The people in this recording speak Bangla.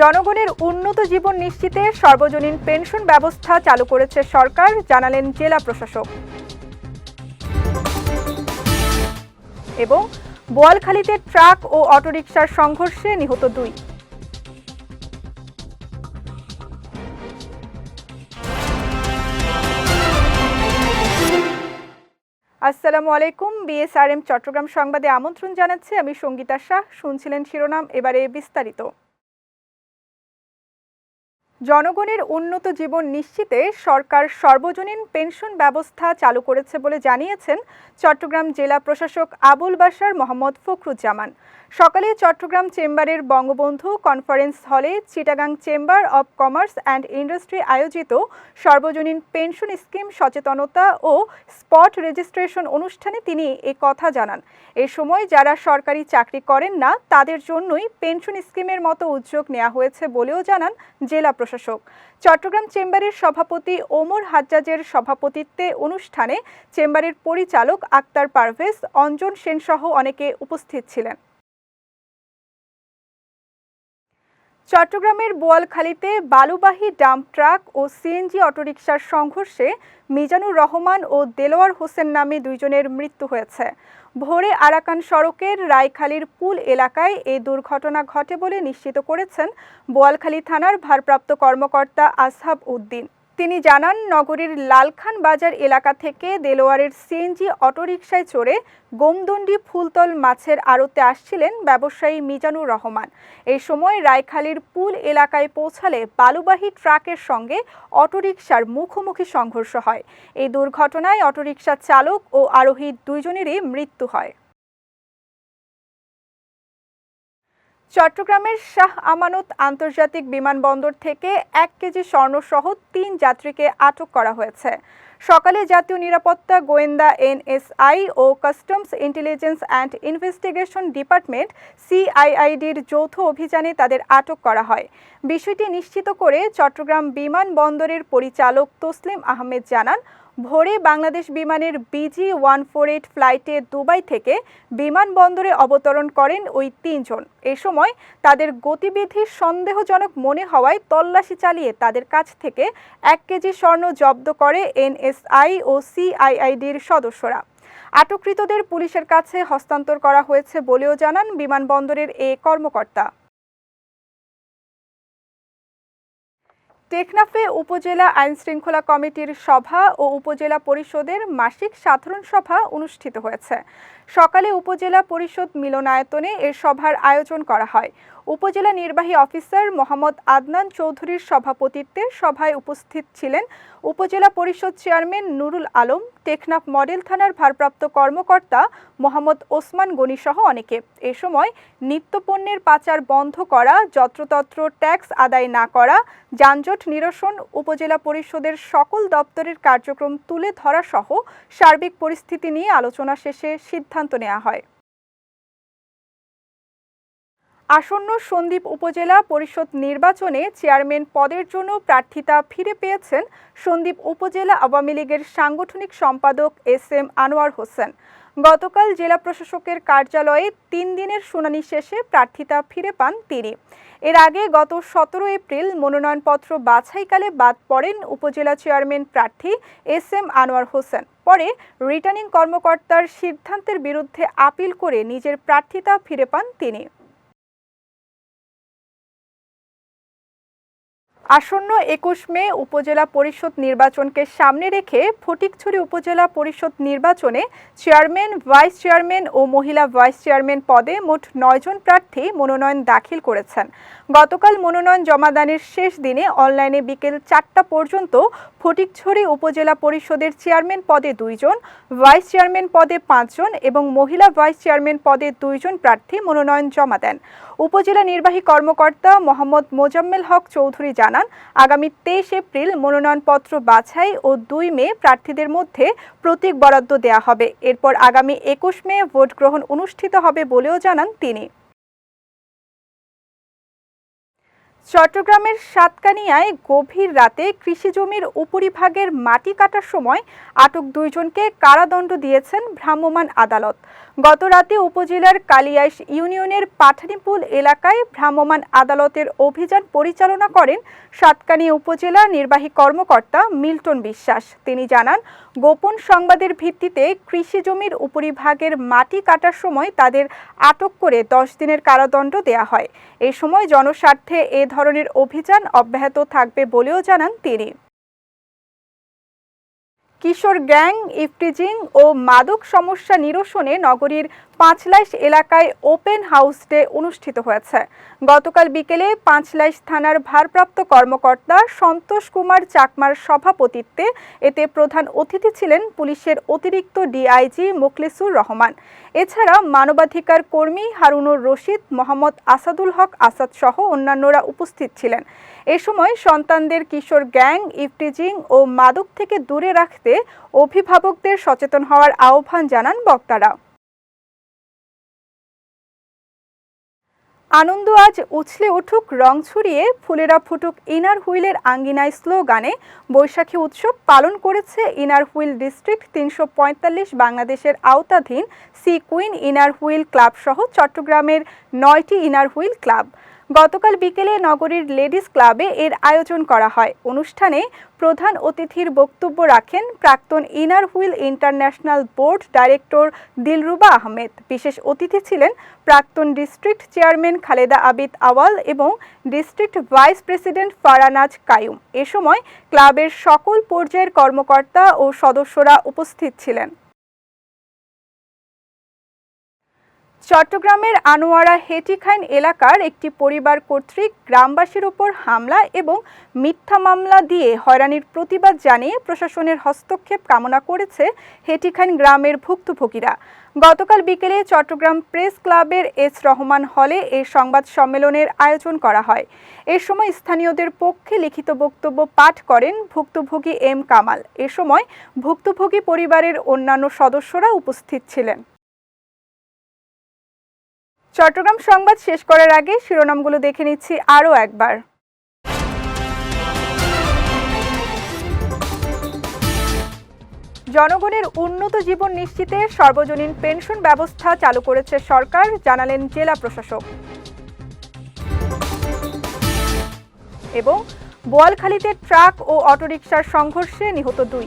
জনগণের উন্নত জীবন নিশ্চিতে সর্বজনীন পেনশন ব্যবস্থা চালু করেছে সরকার, জানালেন জেলা প্রশাসক। এবং বোয়ালখালীতে ট্রাক ও অটোরিকশার সংঘর্ষে নিহত দুই। আসসালামু আলাইকুম, বিএসআরএম চট্টগ্রাম সংবাদে আমন্ত্রণ জানাচ্ছি আমি সঙ্গীতা শাহ। শুনছিলেন শিরোনাম, এবারে বিস্তারিত। জনগণের উন্নত জীবন নিশ্চিতে সরকার সর্বজনীন পেনশন ব্যবস্থা চালু করেছে বলে জানিয়েছেন চট্টগ্রাম জেলা প্রশাসক আবুল বাশার মোহাম্মদ ফখরুজ্জামান। সকালে চট্টগ্রাম চেম্বারের বঙ্গবন্ধু কনফারেন্স হলে Chittagong chamber of commerce and industry আয়োজিত সর্বজনীন পেনশন স্কিম সচেতনতা ও স্পট রেজিস্ট্রেশন অনুষ্ঠানে তিনি এ কথা জানান। এ সময় যারা সরকারি চাকরি করেন না, তাদের জন্যই পেনশন স্কিমের মতো উদ্যোগ নেওয়া হয়েছে বলেও জানান জেলা প্রশাসক। চট্টগ্রাম চেম্বারের সভাপতি ওমর হাজ্জাজের সভাপতিত্বে অনুষ্ঠানে চেম্বারের পরিচালক আক্তার পারভেজ, অঞ্জন সেনসহ অনেকে উপস্থিত ছিলেন। চট্টগ্রামের বোয়ালখালীতে বালুবাহী ডাম্প ট্রাক ও সিএনজি অটোরিকশার সংঘর্ষে মিজানুর রহমান ও দেলোয়ার হোসেন নামে দুইজনের মৃত্যু হয়েছে। ভোরে আরাকান সড়কের রায়খালীর পুল এলাকায় এই দুর্ঘটনা ঘটে বলে নিশ্চিত করেছেন বোয়ালখালী থানার ভারপ্রাপ্ত কর্মকর্তা আসহাব উদ্দিন। তিনি জানান, নগরীর লালখান বাজার এলাকা থেকে দেলোয়ারের সিএনজি অটোরিকশায় চড়ে গোমদণ্ডি ফুলতল মাছের আড়তে আসছিলেন ব্যবসায়ী মিজানুর রহমান। এই সময় রায়খালীর পুল এলাকায় পৌঁছালে বালুবাহী ট্রাকের সঙ্গে অটোরিকশার মুখোমুখি সংঘর্ষ হয়। এই দুর্ঘটনায় অটোরিকশা চালক ও আরোহী দুইজনেরই মৃত্যু হয়। চট্টগ্রামের শাহ আমানত আন্তর্জাতিক বিমানবন্দর থেকে এক কেজি স্বর্ণসহ তিন যাত্রীকে আটক করা হয়েছে। সকালে জাতীয় নিরাপত্তা গোয়েন্দা NSI O customs intelligence and investigation department সিআইআইডির যৌথ অভিযানে তাদের আটক করা হয়। বিষয়টি নিশ্চিত করে চট্টগ্রাম বিমানবন্দরের পরিচালক তসলিম আহমেদ জানান ভোরে বাংলাদেশ বিমানের বিজি ওয়ান ফোর এইট ফ্লাইটে দুবাই থেকে বিমানবন্দরে অবতরণ করেন ওই তিনজন। এ সময় তাদের গতিবিধি সন্দেহজনক মনে হওয়ায় তল্লাশি চালিয়ে তাদের কাছ থেকে এক কেজি স্বর্ণ জব্দ করে এনএসআই ও সিআইআইডির সদস্যরা। আটককৃতদের পুলিশের কাছে হস্তান্তর করা হয়েছে বলেও জানান বিমানবন্দরের এ কর্মকর্তা। টেকনাফে উপজেলা আইন শৃঙ্খলা কমিটির সভা ও উপজেলা পরিষদের মাসিক সাধারণ সভা অনুষ্ঠিত হয়েছে। সকালে উপজেলা পরিষদ মিলনায়তনে এর সভার আয়োজন করা হয়। উপজেলা নির্বাহী অফিসার মোহাম্মদ আদনান চৌধুরীর সভাপতিত্বে সভায় উপস্থিত ছিলেন উপজেলা পরিষদ চেয়ারম্যান নুরুল আলম, টেকনাফ মডেল থানার ভারপ্রাপ্ত কর্মকর্তা মোহাম্মদ ওসমান গনি সহ অনেকে। এ সময় নিত্যপণ্যের পাচার বন্ধ করা, যত্রতত্র ট্যাক্স আদায় না করা, যানজট নিরসন উপজেলা পরিষদের সকল দপ্তরের কার্যক্রম তুলে ধরা সহ সার্বিক পরিস্থিতি নিয়ে আলোচনা শেষে সিদ্ধান্ত নেওয়া হয়। আসন্ন সন্দ্বীপ উপজেলা পরিষদ নির্বাচনে চেয়ারম্যান পদের জন্য প্রার্থিতা ফিরে পেয়েছেন সন্দ্বীপ উপজেলা আওয়ামী লীগের সাংগঠনিক সম্পাদক এস এম আনোয়ার হোসেন। গতকাল জেলা প্রশাসকের কার্যালয়ে তিন দিনের শুনানি শেষে প্রার্থিতা ফিরে পান তিনি। এর আগে গত সতেরো এপ্রিল মনোনয়নপত্র বাছাইকালে বাদ পড়েন উপজেলা চেয়ারম্যান প্রার্থী এস এম আনোয়ার হোসেন। পরে রিটার্নিং কর্মকর্তার সিদ্ধান্তের বিরুদ্ধে আপিল করে নিজের প্রার্থিতা ফিরে পান তিনি। আসন্ন একুশ মে উপজেলা পরিষদ নির্বাচনকে সামনে রেখে ফটিকছড়ি উপজেলা পরিষদ নির্বাচনে চেয়ারম্যান, ভাইস চেয়ারম্যান ও মহিলা ভাইস চেয়ারম্যান পদে মোট নয়জন প্রার্থী মনোনয়ন দাখিল করেছেন। গতকাল মনোনয়ন জমাদানের শেষ দিনে অনলাইনে বিকেল চারটা পর্যন্ত ফটিকছড়ি উপজেলা পরিষদের চেয়ারম্যান পদে দুইজন ভাইস চেয়ারম্যান পদে পাঁচজন এবং মহিলা ভাইস চেয়ারম্যান পদে দুইজন প্রার্থী মনোনয়ন জমা দেন। উপজেলা নির্বাহী কর্মকর্তা মোহাম্মদ মোজাম্মেল হক চৌধুরী জানান, আগামী তেইশ এপ্রিল মনোনয়নপত্র বাছাই ও দুই মে প্রার্থীদের মধ্যে প্রতীক বরাদ্দ দেয়া হবে। এরপর আগামী একুশ মে ভোট গ্রহণ অনুষ্ঠিত হবে বলেও জানান তিনি। চট্টগ্রামের সাতকানিয়ায় গভীর রাতে কৃষি কৃষিজমির উপরিভাগের মাটি কাটার সময় আটক দুইজনকে কারাদণ্ড দিয়েছেন ভ্রাম্যমাণ আদালত। গত রাতে উপজেলার কালিয়াইশ ইউনিয়নের পাঠানিপুল এলাকায় ভ্রাম্যমাণ আদালতের অভিযান পরিচালনা করেন সাতকানি উপজেলা নির্বাহী কর্মকর্তা মিল্টন বিশ্বাস। তিনি জানান, গোপন সংবাদের ভিত্তিতে কৃষি জমির উপরিভাগের মাটি কাটার সময় তাদের আটক করে দশ দিনের কারাদণ্ড দেয়া হয়। এই সময় জনস্বার্থে এ ধরনের অভিযান অব্যাহত থাকবে বলেও জানান তিনি। কিশোর গ্যাং, ইফটিজিং ও মাদক সমস্যা নিরসনে নগরীর পাঁচলাইশ এলাকায় ওপেন হাউস ডে অনুষ্ঠিত হয়েছে। গতকাল বিকেলে পাঁচলাইশ থানার ভারপ্রাপ্ত কর্মকর্তা সন্তোষ কুমার চাকমার সভাপতিত্বে এতে প্রধান অতিথি ছিলেন পুলিশের অতিরিক্ত ডিআইজি মোখলেসুর রহমান। এছাড়া মানবাধিকার কর্মী হারুনুর রশিদ, মোহাম্মদ আসাদুল হক আসাদ সহ অন্যান্যরা উপস্থিত ছিলেন। এ সময় সন্তানদের কিশোর গ্যাং, ইফটিজিং ও মাদক থেকে দূরে রাখতে অভিভাবকদের সচেতন হওয়ার আহ্বান জানান বক্তারা। আনন্দ আজ উছলে উঠুক, রং ছড়িয়ে ফুলেরা ফুটুক ইনার হুইলের আঙ্গিনায় স্লোগানে। বৈশাখী উৎসব পালন করেছে ইনার হুইল ডিস্ট্রিক্ট। তিনশো পঁয়তাল্লিশ বাংলাদেশের আওতাধীন sea queen inner wheel club সহ চট্টগ্রামের নয়টি ইনার হুইল ক্লাব। গতকাল বিকেলে নগরীর লেডিস ক্লাবে এর আয়োজন করা হয়। অনুষ্ঠানে প্রধান অতিথির বক্তব্য রাখেন প্রাক্তন inner wheel international board director Dilruba Ahmed. বিশেষ অতিথি ছিলেন প্রাক্তন ডিস্ট্রিক্ট চেয়ারম্যান খালেদা আবিদ আওয়াল এবং district vice president Faranaz Kayum. এ সময় ক্লাবের সকল পর্যায়ের কর্মকর্তা ও সদস্যরা উপস্থিত ছিলেন। চট্টগ্রামের আনোয়ারা হেটিখাইন এলাকার একটি পরিবার কর্তৃক গ্রামবাসীর ওপর হামলা এবং মিথ্যা মামলা দিয়ে হয়রানির প্রতিবাদ জানিয়ে প্রশাসনের হস্তক্ষেপ কামনা করেছে হেটিখাইন গ্রামের ভুক্তভোগীরা। গতকাল বিকেলে চট্টগ্রাম প্রেস ক্লাবের এস রহমান হলে এই সংবাদ সম্মেলনের আয়োজন করা হয়। এ সময় স্থানীয়দের পক্ষে লিখিত বক্তব্য পাঠ করেন ভুক্তভোগী এম কামাল। এ সময় ভুক্তভোগী পরিবারের অন্যান্য সদস্যরা উপস্থিত ছিলেন। চট্টগ্রাম সংবাদ শেষ করার আগে শিরোনামগুলো দেখে নিচ্ছি আরও একবার। জনগণের উন্নত জীবন নিশ্চিতে সর্বজনীন পেনশন ব্যবস্থা চালু করেছে সরকার, জানালেন জেলা প্রশাসক। এবং বোয়ালখালীতে ট্রাক ও অটোরিকশার সংঘর্ষে নিহত দুই।